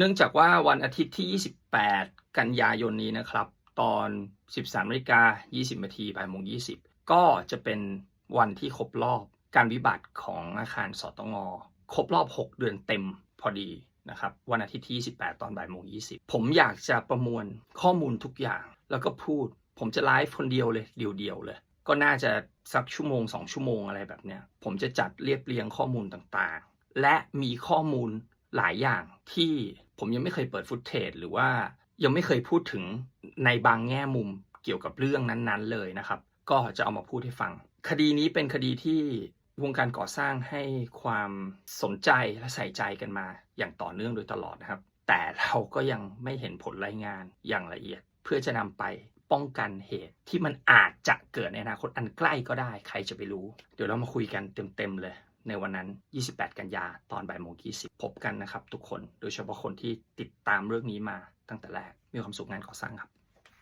เนื่องจากว่าวันอาทิตย์ที่ 28 กันยายนนี้นะครับ ตอน 13นาฬิกา20นาทีบ่ายโมง20 ก็จะเป็นวันที่ครบรอบการวิบัติของอาคารสตงครบรอบ 6 เดือนเต็มพอดีนะครับวันอาทิตย์ที่ 28 ตอนบ่ายโมง20 ผมอยากจะประมวลข้อมูลทุกอย่าง แล้วก็พูด ผมจะไลฟ์คนเดียวเลยเดียวๆเลย ก็น่าจะสักชั่วโมง 2 ชั่วโมงอะไรแบบเนี้ย ผมจะจัดเรียบเรียงข้อมูลต่างๆ และมีข้อมูลหลายอย่างที่ ผมยังไม่เคยเปิดฟุตเทจหรือว่ายังไม่เคยพูดถึงในบางแง่มุมเกี่ยวกับเรื่องนั้นๆเลยนะครับ ก็จะเอามาพูดให้ฟัง คดีนี้เป็นคดีที่วงการก่อสร้างให้ความสนใจและใส่ใจกันมา อย่างต่อเนื่องโดยตลอดนะครับ แต่เราก็ยังไม่เห็นผลรายงานอย่างละเอียด เพื่อจะนำไปป้องกันเหตุที่มันอาจจะเกิดในอนาคตอันใกล้ก็ได้ ใครจะไปรู้ เดี๋ยวเรามาคุยกันเต็มๆเลย ในวันนั้น 28 กันยาตอนบ่ายโมง20พบกันนะครับทุกคน โดยเฉพาะคนที่ติดตามเรื่องนี้มาตั้งแต่แรก มีความสุขงานก่อสร้างครับ